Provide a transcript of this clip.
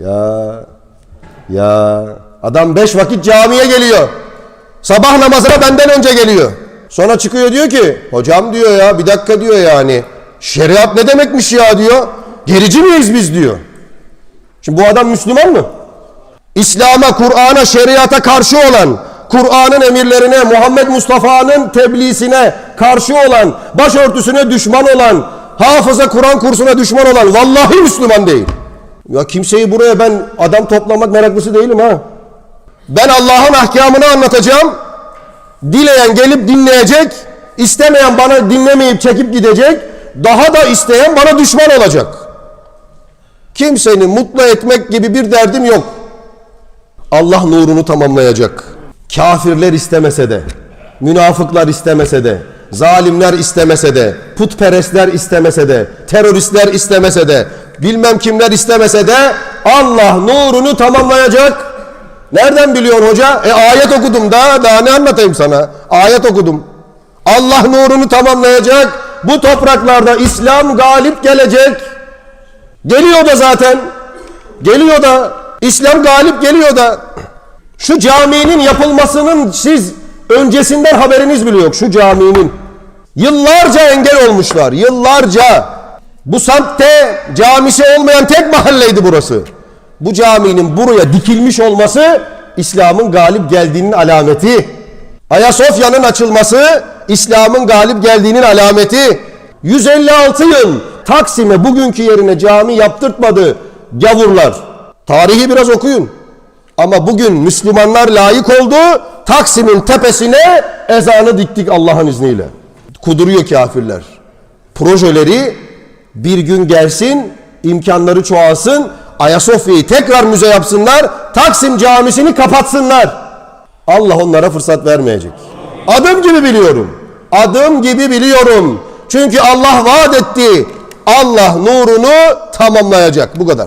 Ya ya adam beş vakit camiye geliyor. Sabah namazına benden önce geliyor. Sonra çıkıyor diyor ki hocam diyor ya bir dakika diyor yani. Şeriat ne demekmiş ya diyor. Gerici miyiz biz diyor. Şimdi bu adam Müslüman mı? İslam'a, Kur'an'a, şeriata karşı olan, Kur'an'ın emirlerine, Muhammed Mustafa'nın tebliğsine karşı olan, başörtüsüne düşman olan, hafıza Kur'an kursuna düşman olan vallahi Müslüman değil. Ya kimseyi buraya ben adam toplamak meraklısı değilim ha. Ben Allah'ın ahkamını anlatacağım. Dileyen gelip dinleyecek, istemeyen bana dinlemeyip çekip gidecek, daha da isteyen bana düşman olacak. Kimseni mutlu etmek gibi bir derdim yok. Allah nurunu tamamlayacak. Kafirler istemese de, münafıklar istemese de, zalimler istemese de, putperestler istemese de, teröristler istemese de, bilmem kimler istemese de Allah nurunu tamamlayacak. Nereden biliyorsun hoca? E ayet okudum da daha ne anlatayım sana? Ayet okudum. Allah nurunu tamamlayacak. Bu topraklarda İslam galip gelecek. Geliyor da zaten. Geliyor da. İslam galip geliyor da. Şu caminin yapılmasının siz öncesinden haberiniz bile yok. Şu caminin. Yıllarca engel olmuşlar. Yıllarca. Bu semtte camisi olmayan tek mahalleydi burası. Bu caminin buraya dikilmiş olması İslam'ın galip geldiğinin alameti. Ayasofya'nın açılması İslam'ın galip geldiğinin alameti. 156 yıl Taksim'e bugünkü yerine cami yaptırtmadı gavurlar. Tarihi biraz okuyun. Ama bugün Müslümanlar layık oldu. Taksim'in tepesine ezanı diktik Allah'ın izniyle. Kuduruyor kafirler. Projeleri bir gün gelsin, imkanları çoğalsın, Ayasofya'yı tekrar müze yapsınlar, Taksim camisini kapatsınlar. Allah onlara fırsat vermeyecek. Adım gibi biliyorum. Adım gibi biliyorum. Çünkü Allah vaat etti. Allah nurunu tamamlayacak. Bu kadar.